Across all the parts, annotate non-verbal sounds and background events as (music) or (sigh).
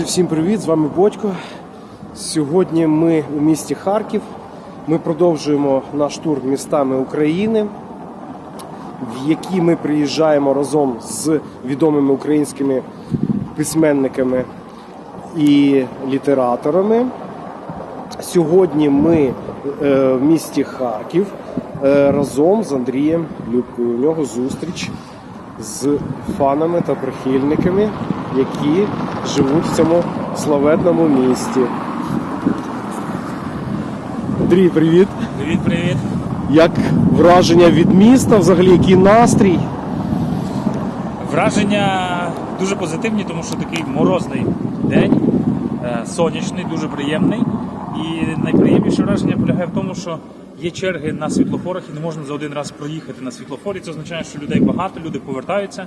Друзі, всім привіт! З вами Бодько. Сьогодні ми у місті Харків. Ми продовжуємо наш тур містами України, в які ми приїжджаємо разом з відомими українськими письменниками і літераторами. Сьогодні ми е, в місті Харків е, разом з Андрієм Любкою. У нього зустріч з фанами та прихильниками, які живуть в цьому славетному місті. Андрій, привіт! Привіт, привіт. Як враження від міста, взагалі, який настрій? Враження дуже позитивні, тому що такий морозний день, е, сонячний, дуже приємний. І найприємніше враження полягає в тому, що є черги на світлофорах і не можна за один раз проїхати на світлофорі. Це означає, що людей багато, люди повертаються.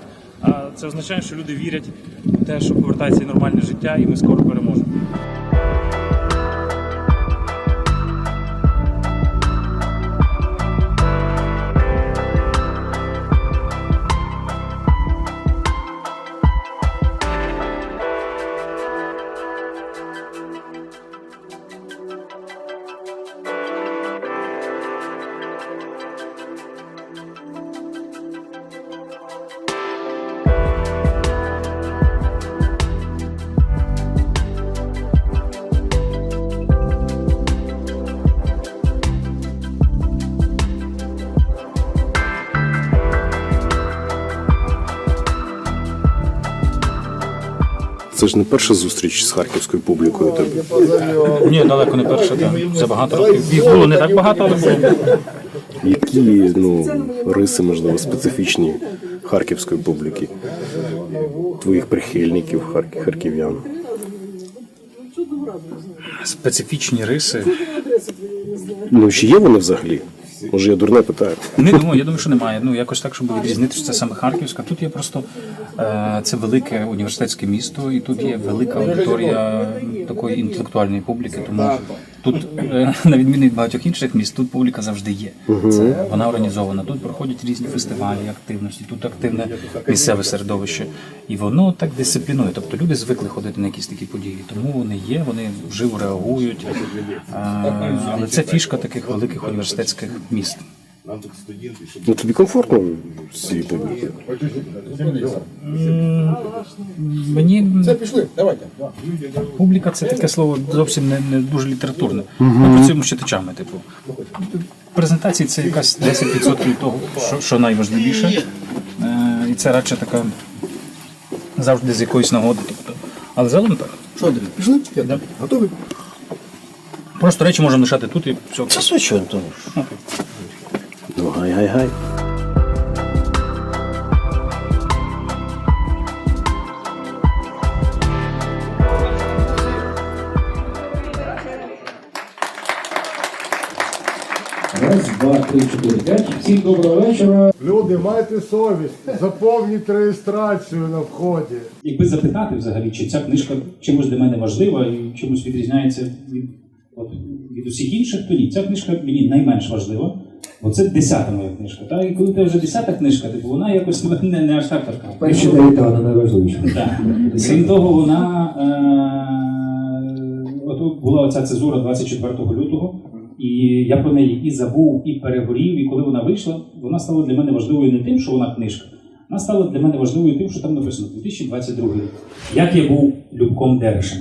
Це означає, що люди вірять в те, що повертається нормальне життя, і ми скоро переможемо. Це ж не перша зустріч з харківською публікою. тобі. Ні, далеко не перше. Це багато років. Їх було не так багато, але було. Які ну, риси, можливо, специфічні харківської публіки, твоїх прихильників, харк- харків'ян? Специфічні риси. Ну, чи є вони взагалі? Може, я дурне питаю. Не думаю, я думаю, що немає. Ну якось так, щоб відрізнити, що це саме Харківська. Тут є просто е, це велике університетське місто, і тут є велика аудиторія такої інтелектуальної публіки. Тому тут, е, (laughs) на відміну від багатьох інших міст, тут публіка завжди є. Це вона організована. Тут проходять різні фестивалі, активності, тут активне місцеве середовище, і воно так дисциплінує. Тобто люди звикли ходити на якісь такі події, тому вони є, вони вживо реагують. Але це фішка таких великих університетських міст. Ну тобі комфортно публіці? Мені Пішли, давайте. публіка це таке слово зовсім не, не дуже літературне. Ми працюємо з читачами. Типу, презентації це якась 10% того, що, що найважливіше. Е, і це радше така завжди з якоїсь нагоди. Тобто. Але загалом так. Що, Андрій, пішли? Да. Готові? Просто речі можемо лишати тут і все. Це звичайно, то. Гай-гай-гай. Раз, два, три, чотири, п'ять. Всім доброго вечора. Люди, майте совість, заповніть реєстрацію на вході. Якби запитати взагалі, чи ця книжка чимось для мене важлива і чимось відрізняється від, от, від усіх інших, то ні. Ця книжка мені найменш важлива, бо це десята моя книжка. Та? І коли це вже десята книжка, типу, вона якось не, не, аж так така. Перші дев'ята вона найважливіша. Так. Крім того, вона е, от була оця цезура 24 лютого, і я про неї і забув, і перегорів. І коли вона вийшла, вона стала для мене важливою не тим, що вона книжка. Вона стала для мене важливою тим, що там написано 2022 рік. Як я був Любком Дерешем.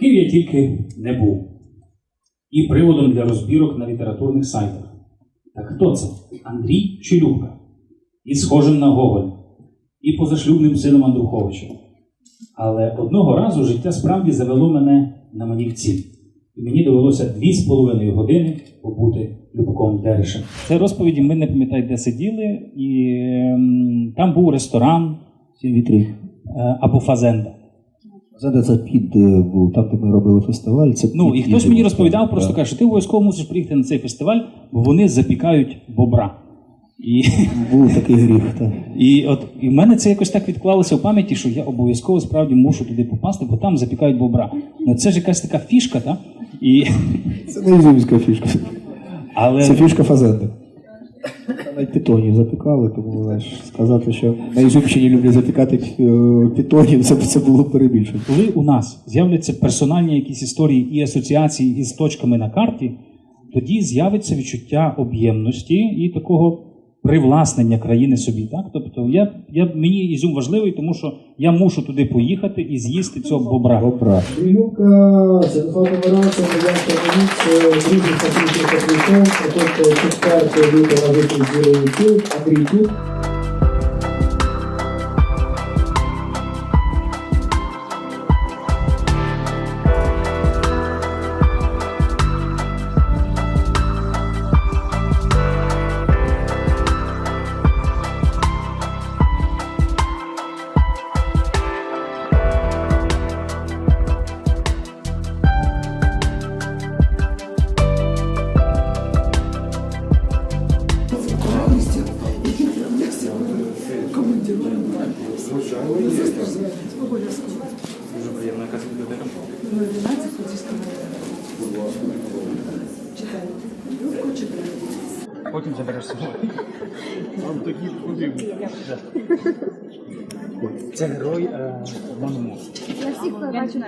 Ким я тільки не був. І приводом для розбірок на літературних сайтах. Так хто це? Андрій чи Любка? І схожим на Гоголя, і позашлюбним сином Андруховича. Але одного разу життя справді завело мене на манівці. І мені довелося дві з половиною години побути Любком Дерешем. Це розповіді ми не пам'ятаю, де сиділи, і ем, там був ресторан е, або фазенда. Зада це під був, там, де ми робили фестиваль. Це Ну і хтось мені розповідав, так. просто каже, що ти обов'язково мусиш приїхати на цей фестиваль, бо вони запікають бобра. І (laughs) Був такий гріх. Так. І от і в мене це якось так відклалося в пам'яті, що я обов'язково справді мушу туди попасти, бо там запікають бобра. Ну це ж якась така фішка, та? І, Це не ізюмська фішка. але Це фішка фазенда. Навіть питонів запікали, тому знаєш, сказати, що на Ізюмщині люблять запікати е, питонів, це, це було перебільшено. Коли у нас з'являться персональні якісь історії і асоціації із точками на карті, тоді з'явиться відчуття об'ємності і такого привласнення країни собі. Так? Тобто я, я, мені Ізюм важливий, тому що я мушу туди поїхати і з'їсти цього бобра. Добра. Брилюка, Святослав Помаранцев, Медянська Поліція, друзі фактично Капітон, тобто 4 лютого на зустріч з Юрою всіх,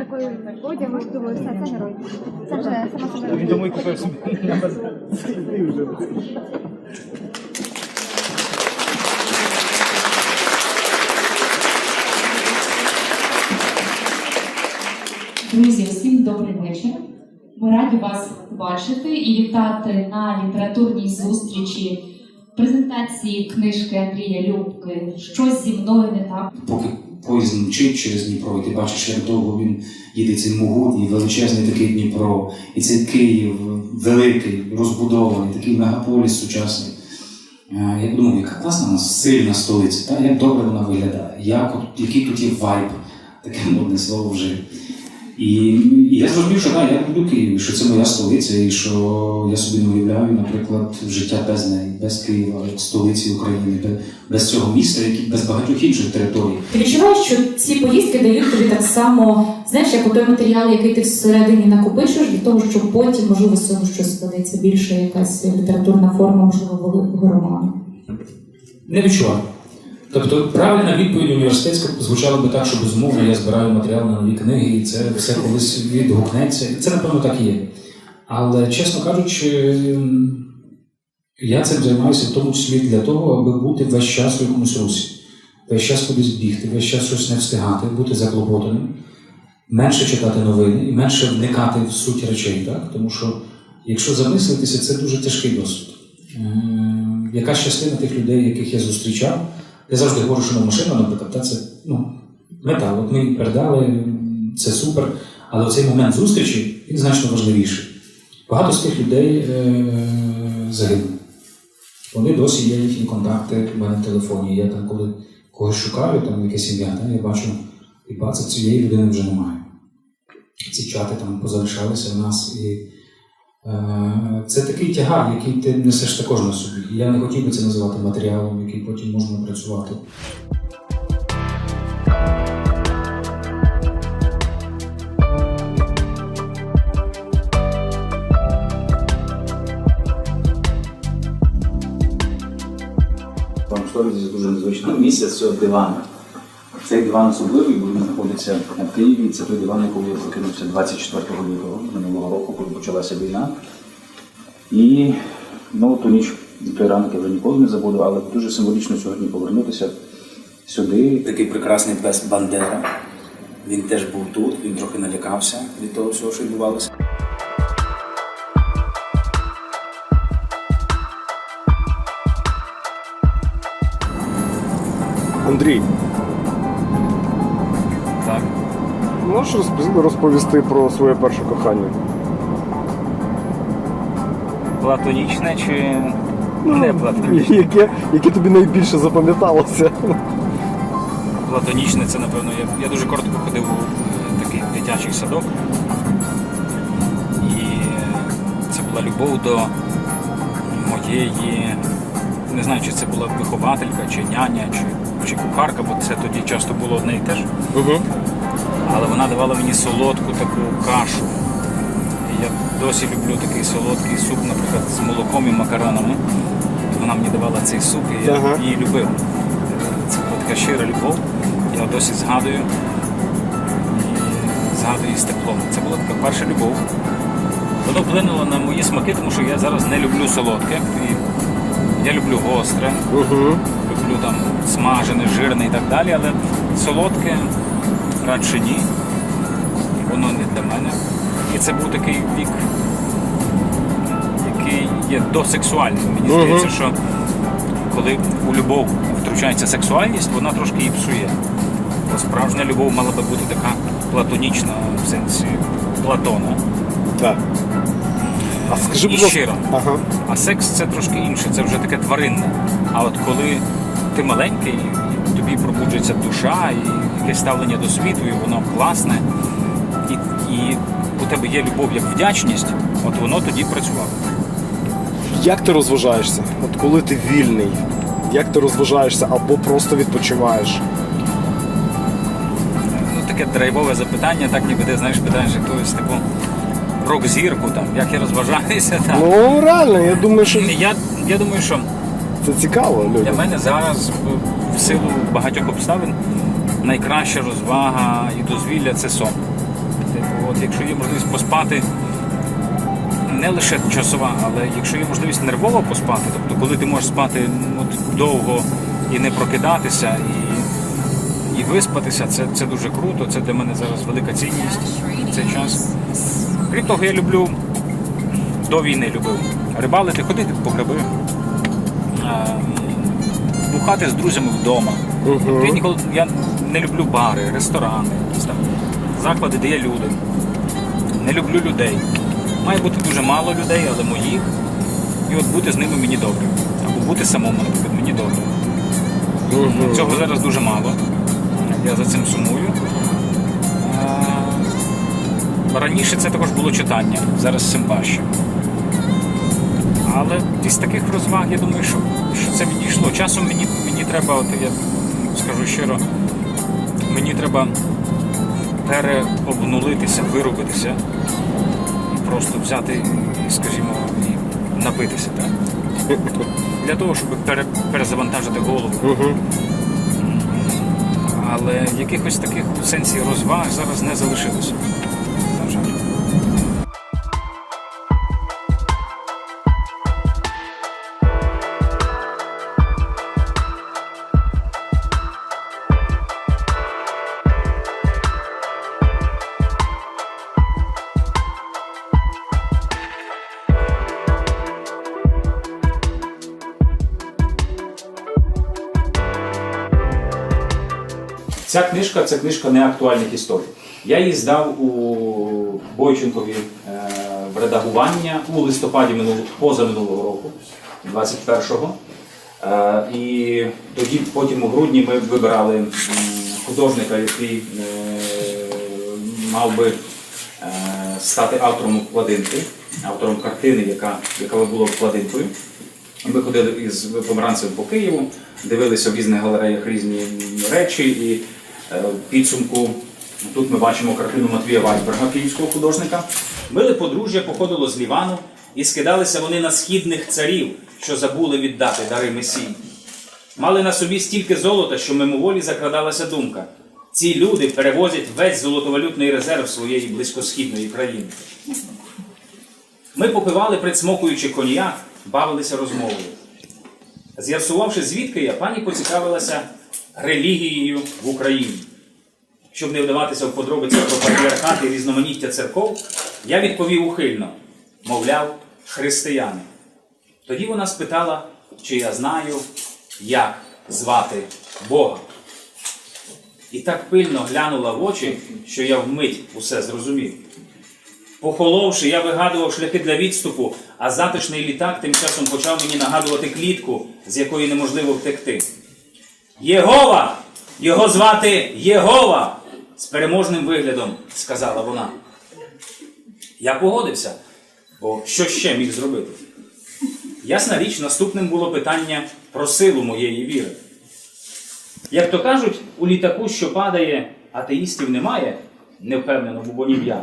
хто бачив думаю, все, це герой. Це вже сама себе. Він тому і купив собі. Друзі, всім добрий вечір. Ми раді вас бачити і вітати на літературній зустрічі презентації книжки Андрія Любки Щось зі мною не так. Поїзд мчить через Дніпро, і ти бачиш, як довго він їде цей могутній, величезний такий Дніпро, і цей Київ великий, розбудований, такий мегаполіс сучасний. Е, Я думаю, яка класна нас сильна столиця, та? як добре вона виглядає, як, який тут є вайб, таке модне слово вже. І, і я зрозумів, що да, я люблю Київ, що це моя столиця, і що я собі не уявляю, наприклад, життя без неї, без Києва, столиці України, без, без цього міста, як і без багатьох інших територій. Ти відчуваєш, що ці поїздки дають тобі так само, знаєш, як той матеріал, який ти всередині накопичуєш, для того, щоб потім, можливо, з цього щось складеться більше, якась літературна форма, можливо, великого роману. Не відчуваю. Тобто правильна відповідь університетська звучала би так, що безумовно я збираю матеріал на нові книги, і це все колись відгукнеться. І це, напевно, так і є. Але, чесно кажучи, я цим займаюся в тому числі для того, аби бути весь час в якомусь русі, весь час кудись бігти, весь час щось не встигати, бути заклопотаним, менше читати новини і менше вникати в суть речей. Так? Тому що, якщо замислитися, це дуже тяжкий досвід. Ем, Якась частина тих людей, яких я зустрічав, я завжди говорю, що на машина, наприклад, та це ну, мета. От ми її передали, це супер. Але цей момент зустрічі він значно важливіший. Багато з тих людей е, загинули. Вони досі є їхні контакти в мене в телефоні. Я там, коли когось шукаю, там якесь ім'я, я бачу, і бачу, цієї людини вже немає. Ці чати там позалишалися в нас. І Це такий тягар, який ти несеш також на собі. Я не хотів би це називати матеріалом, який потім можна працювати. Вам Штові дуже незвичне місце з цього дивану. Цей диван особливий, знаходиться в Києві. Це той диван, якого я прокинувся 24 лютого минулого року, коли почалася війна. І ну, ту ніч, той ранок я вже ніколи не забуду, але дуже символічно сьогодні повернутися сюди. Такий прекрасний пес Бандера. Він теж був тут, він трохи налякався від того всього, що відбувалося. Андрій, можеш розповісти про своє перше кохання? Платонічне чи не платонічне? Яке, яке тобі найбільше запам'яталося? Платонічне це, напевно, я, я дуже коротко ходив у е, такий дитячий садок. І це була любов до моєї, не знаю, чи це була вихователька, чи няня, чи, чи кухарка, бо це тоді часто було одне і те ж. Угу. Але вона давала мені солодку таку кашу. Я досі люблю такий солодкий суп, наприклад, з молоком і макаронами. вона мені давала цей суп, і я Ага. її любив. Це була така щира любов. Я досі згадую. І згадую з теплом. Це була така перша любов. Воно вплинуло на мої смаки, тому що я зараз не люблю солодке. І я люблю гостре, люблю там смажене, жирне і так далі, але солодке радше ні. Воно не для мене. І це був такий вік, який є досексуальним. Мені здається, що коли у любов втручається сексуальність, вона трошки її псує. Бо справжня любов мала би бути така платонічна в сенсі Платона. Так. А скажи, І щиро. Ага. А секс це трошки інше, це вже таке тваринне. А от коли ти маленький, тобі пробуджується душа, і якесь ставлення до світу, і воно класне, і, і у тебе є любов як вдячність, от воно тоді працювало. Як ти розважаєшся? От коли ти вільний, як ти розважаєшся або просто відпочиваєш? Ну, таке драйвове запитання, так ніби ти знаєш, питаєш якогось типу рок-зірку, там, як я розважаюся. (laughs) Так. Ну реально, я думаю, що Я, я думаю, що це цікаво Для мене зараз в- силу багатьох обставин найкраща розвага і дозвілля це сон. Типу, от якщо є можливість поспати, не лише часова, але якщо є можливість нервово поспати, тобто коли ти можеш спати ну, от, довго і не прокидатися, і, і виспатися, це, це дуже круто, це для мене зараз велика цінність цей час. Крім того, я люблю до війни любив рибалити, ходити по гриби е, бухати з друзями вдома. Я ніколи я не люблю бари, ресторани, якісь там заклади, де є люди. Не люблю людей. Має бути дуже мало людей, але моїх. І от бути з ними мені добре. Або бути самому, наприклад, мені добре. Цього зараз дуже мало. Я за цим сумую. Раніше це також було читання, зараз цим важче. Але із таких розваг, я думаю, що, що це відійшло. Часом мені, мені треба, от я скажу щиро, мені треба переобнулитися, виробитися просто взяти, скажімо, і напитися. Так? (laughs) Для того, щоб пере, перезавантажити голову. Але якихось таких у сенсі розваг зараз не залишилося. Ця книжка це книжка неактуальних історій. Я її здав у Бойченкові е, в редагування у листопаді минулого, позаминулого року, 21-го. Е, і тоді, потім у грудні, ми вибирали художника, який е, мав би стати автором вкладинки, автором картини, яка, яка була вкладинкою. Ми ходили із помаранцем по Києву, дивилися в різних галереях різні речі, і підсумку тут ми бачимо картину Матвія Вайсберга, київського художника. Миле подружжя походило з Лівану, і скидалися вони на східних царів, що забули віддати дари Месії. Мали на собі стільки золота, що мимоволі закрадалася думка. Ці люди перевозять весь золотовалютний резерв своєї близькосхідної країни. Ми попивали, присмокуючи коньяк, бавилися розмовою. З'ясувавши, звідки я, пані поцікавилася релігією в Україні. Щоб не вдаватися в подробиці про патріархат і різноманіття церков, я відповів ухильно, мовляв, християни. Тоді вона спитала, чи я знаю, як звати Бога. І так пильно глянула в очі, що я вмить усе зрозумів. Похоловши, я вигадував шляхи для відступу, а затишний літак тим часом почав мені нагадувати клітку, з якої неможливо втекти. Єгова! Його звати Єгова! з переможним виглядом сказала вона. Я погодився, бо що ще міг зробити? Ясна річ, наступним було питання про силу моєї віри. Як то кажуть, у літаку, що падає, атеїстів немає, невпевнено бубонів я.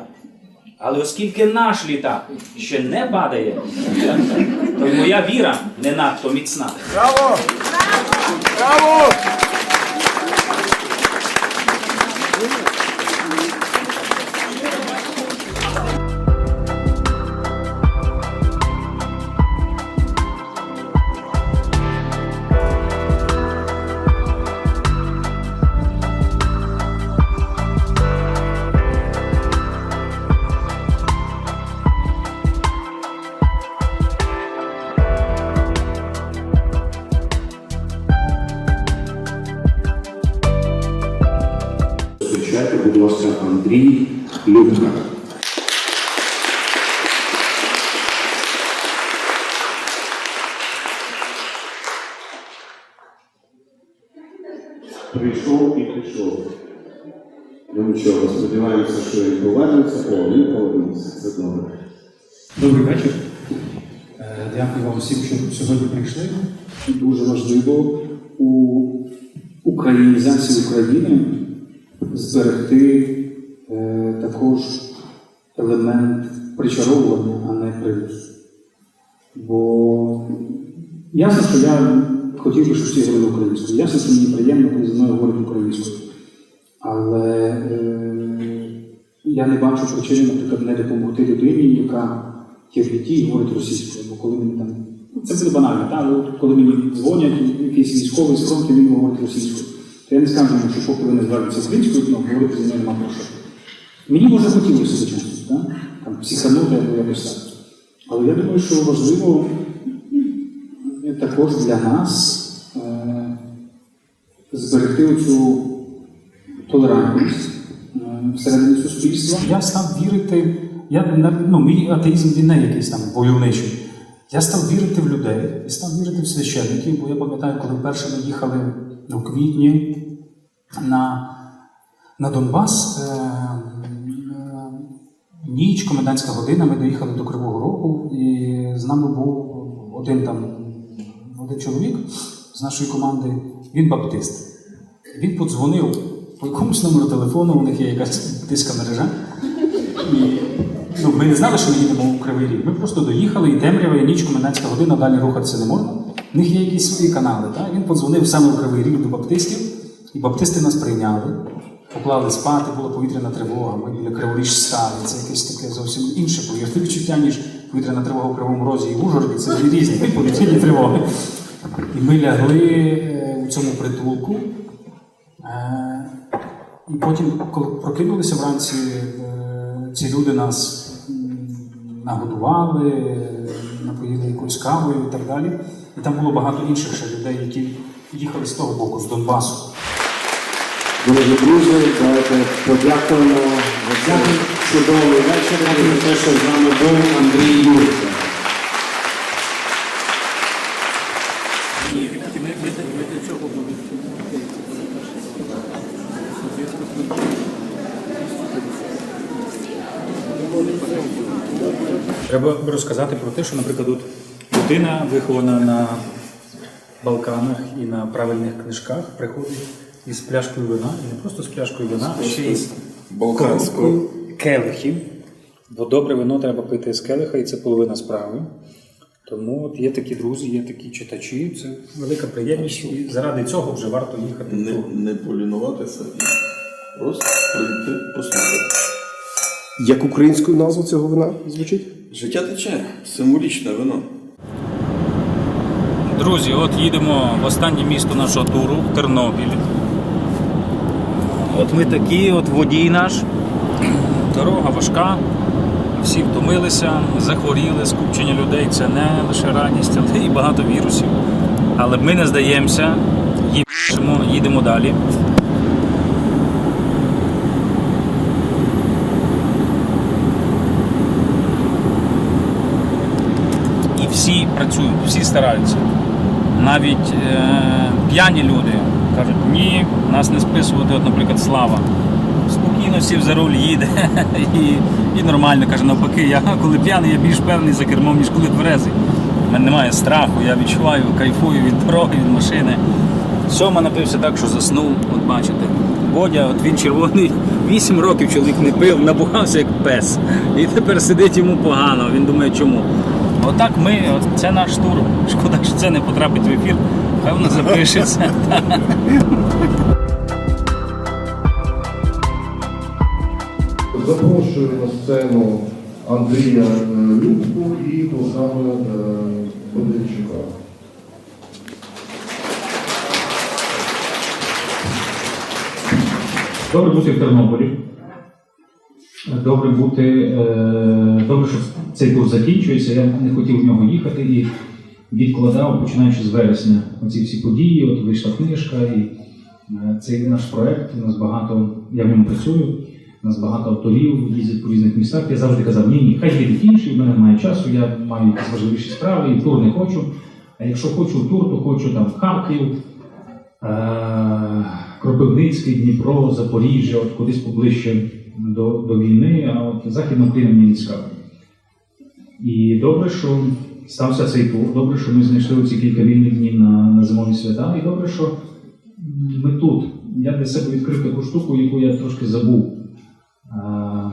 Але оскільки наш літак ще не падає, то моя віра не надто міцна. Браво! Браво! Зустрічайте, Прийшов і пішов. Ну нічого, сподіваємося, що він повернеться, о, він повернеться. Це добре. Добрий вечір. Е, Дякую вам всім, що сьогодні прийшли. Дуже важливо у українізації України зберегти е, також елемент причаровування, а не привід. Бо ясно, що я хотів би, щоб всі говорили українською. Ясно, що мені приємно, коли зі мною говорять українською. Але е, я не бачу причини, наприклад, не допомогти людині, яка є в біді і говорить російською. Бо коли мені там. Це буде банально, так? але коли мені дзвонять, якийсь військовий з фронту, він говорить російською. То я не скажу що поки ви не звернуться українською, ну, говорити зі мною нема про що. Мені може хотілося так? Там психанути або якось так. Але я думаю, що важливо також для нас е, зберегти цю толерантність е, всередині суспільства. Я став вірити, я, ну, мій атеїзм він не якийсь там войовничий. Я став вірити в людей і став вірити в священників, бо я пам'ятаю, коли вперше ми їхали у квітні на, на Донбас, е, ніч, комендантська година, ми доїхали до Кривого Рогу, і з нами був один там один чоловік з нашої команди, він баптист. Він подзвонив по якомусь номеру телефону, у них є якась тиска мережа. І ну, ми не знали, що ми їдемо у Кривий Ріг. Ми просто доїхали, і темрява, і ніч, комендантська година, далі рухатися не можна. В них є якісь свої канали. Так? Він подзвонив саме у Кривий Ріг до баптистів, і баптисти нас прийняли, поклали спати, була повітряна тривога. Ми біля Криворіж стали. Це якесь таке зовсім інше повірте відчуття, ніж повітряна тривога у Кривому Розі і в Ужгороді. Це дві різні повітряні тривоги. І ми лягли е, у цьому притулку. Е, І потім, коли прокинулися вранці, е, ці люди нас нагодували, е, напоїли якоюсь кавою і так далі. І там було багато інших ще людей, які їхали з того боку, з Донбасу. Дорогі друзі, давайте подякуємо за цей чудовий вечір. Дякую те, що з нами був Андрій Юрко. Треба розказати про те, що, наприклад, от людина, вихована на Балканах і на правильних книжках, приходить із пляшкою вина, і не просто з пляшкою вина, а ще й з коробкою келихів. Бо добре вино треба пити з келиха, і це половина справи. Тому от є такі друзі, є такі читачі. Це велика приємність. І заради цього вже варто їхати. не, не полінуватися і просто прийти послухати. Як українською назва цього вина звучить? Життя тече, символічне вино. Друзі, от їдемо в останнє місто нашого туру Тернопіль. От ми такі, от водій наш. (clears throat) Дорога важка, всі втомилися, захворіли, скупчення людей це не лише радість, але і багато вірусів. Але ми не здаємося, їдемо, їдемо далі. І всі працюють, всі стараються. Навіть е, п'яні люди кажуть, ні, нас не списувати, от, наприклад, слава. Спокійно сів за руль їде (laughs) і, і нормально каже, навпаки, я коли п'яний, я більш певний за кермом, ніж коли тверезий. У мене немає страху, я відчуваю, кайфую від дороги, від машини. Сьома напився так, що заснув, от бачите. Бодя, от він червоний, Вісім років чоловік не пив, набухався як пес. І тепер сидить йому погано. Він думає, чому. Отак ми, от це наш тур. Шкода, що це не потрапить в ефір. Хай воно запишеться. Запрошую на сцену Андрія е, Любку і саме е, Бондарчука. Добре бути в Тернополі. Добре бути. Е, добре, що цей тур закінчується. Я не хотів в нього їхати і відкладав, починаючи з вересня, оці всі події. От вийшла книжка, і е, цей наш проект. У нас багато, я в ньому працюю. У нас багато авторів їздять по різних містах. Я завжди казав, ні, ні, хай їдуть інші, в мене немає часу, я маю якісь важливіші справи, і тур не хочу. А якщо хочу тур, то хочу там в Харків, Е, Кропивницький, Дніпро, Запоріжжя, от кудись поближче до, до війни, а от Західна Україна мені не цікава. І добре, що стався цей тур, добре, що ми знайшли ці кілька вільних днів на, на зимові свята, і добре, що ми тут. Я для себе відкрив таку штуку, яку я трошки забув. А,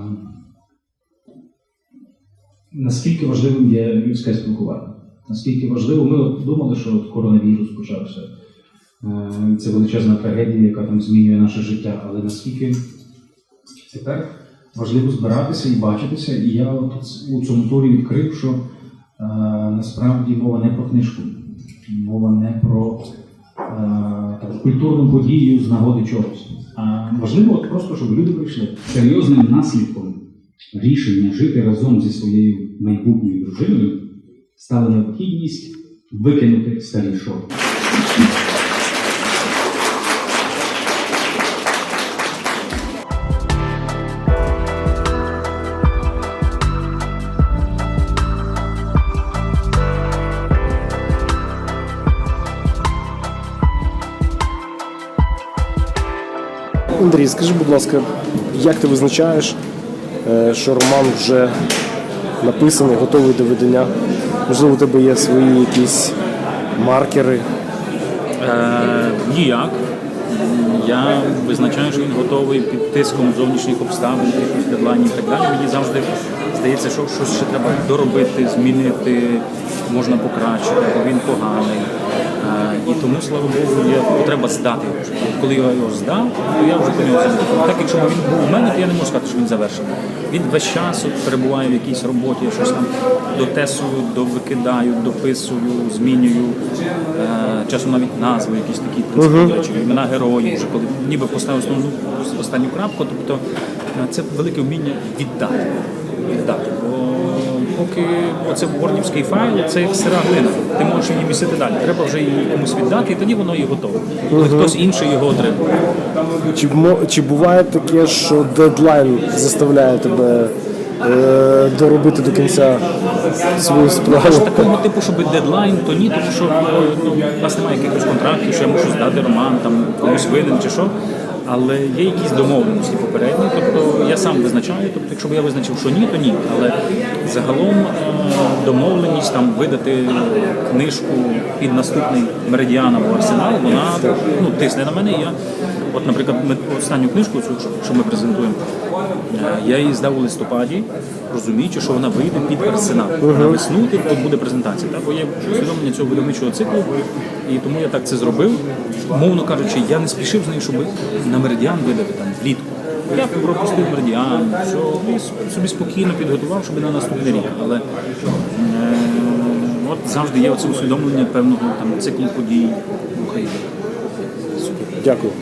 наскільки важливим є людське спілкування? Наскільки важливо, ми от думали, що от коронавірус почався. Е, Це величезна трагедія, яка там змінює наше життя. Але наскільки тепер важливо збиратися і бачитися, і я у цьому турі відкрив, що е, насправді мова не про книжку, мова не про е, таку культурну подію з нагоди чогось. А важливо от просто, щоб люди прийшли. Серйозним наслідком рішення жити разом зі своєю майбутньою дружиною стала необхідність викинути старі шорти. Андрій, скажи, будь ласка, як ти визначаєш, е, що роман вже написаний, готовий до видання? Можливо, у тебе є свої якісь маркери? Е, ніяк. Я визначаю, що він готовий під тиском зовнішніх обставин, якихось дедлайнів і так далі. Мені завжди здається, що щось ще треба доробити, змінити, можна покращити, бо він поганий. І тому, слава Богу, є потреба здати Коли я його здав, то я вже нього. Так якщо він був у мене, то я не можу сказати, що він завершений. Він весь час от перебуває в якійсь роботі, я щось там дотесую, довикидаю, дописую, змінюю. Е, Часом навіть назви якісь такі принципові речі, імена героїв, вже коли ніби поставив основну останню крапку, тобто е, це велике вміння віддати. Віддати. Бо поки оце ворнівський файл, це як сира глина. Ти можеш її місити далі. Треба вже її комусь віддати, і тоді воно і готове. Коли хтось інший його отримує. Чи, чи буває таке, що дедлайн заставляє тебе е, доробити до кінця свою Аж справу? такого типу, щоб дедлайн, то ні, тому що е, ну, у нас немає якихось контрактів, що я мушу здати роман, там комусь винен чи що. Але є якісь домовленості попередні, тобто я сам визначаю, тобто якщо б я визначив, що ні, то ні. Але загалом е, домовленість там видати книжку під наступний меридіан або арсенал, вона ну, тисне на мене. І я, от, наприклад, ми останню книжку, цю, що- ми презентуємо, е, я її здав у листопаді, розуміючи, що вона вийде під арсенал. На весну тут, буде презентація. Так? Бо є усвідомлення цього видавничого циклу, і тому я так це зробив. Мовно кажучи, я не спішив з нею, щоб на меридіан видати там влітку. Я пропустив меридіан, все, собі спокійно підготував, щоб на наступний рік. Але е, от завжди є оце усвідомлення певного там циклу подій в Україні. Дякую.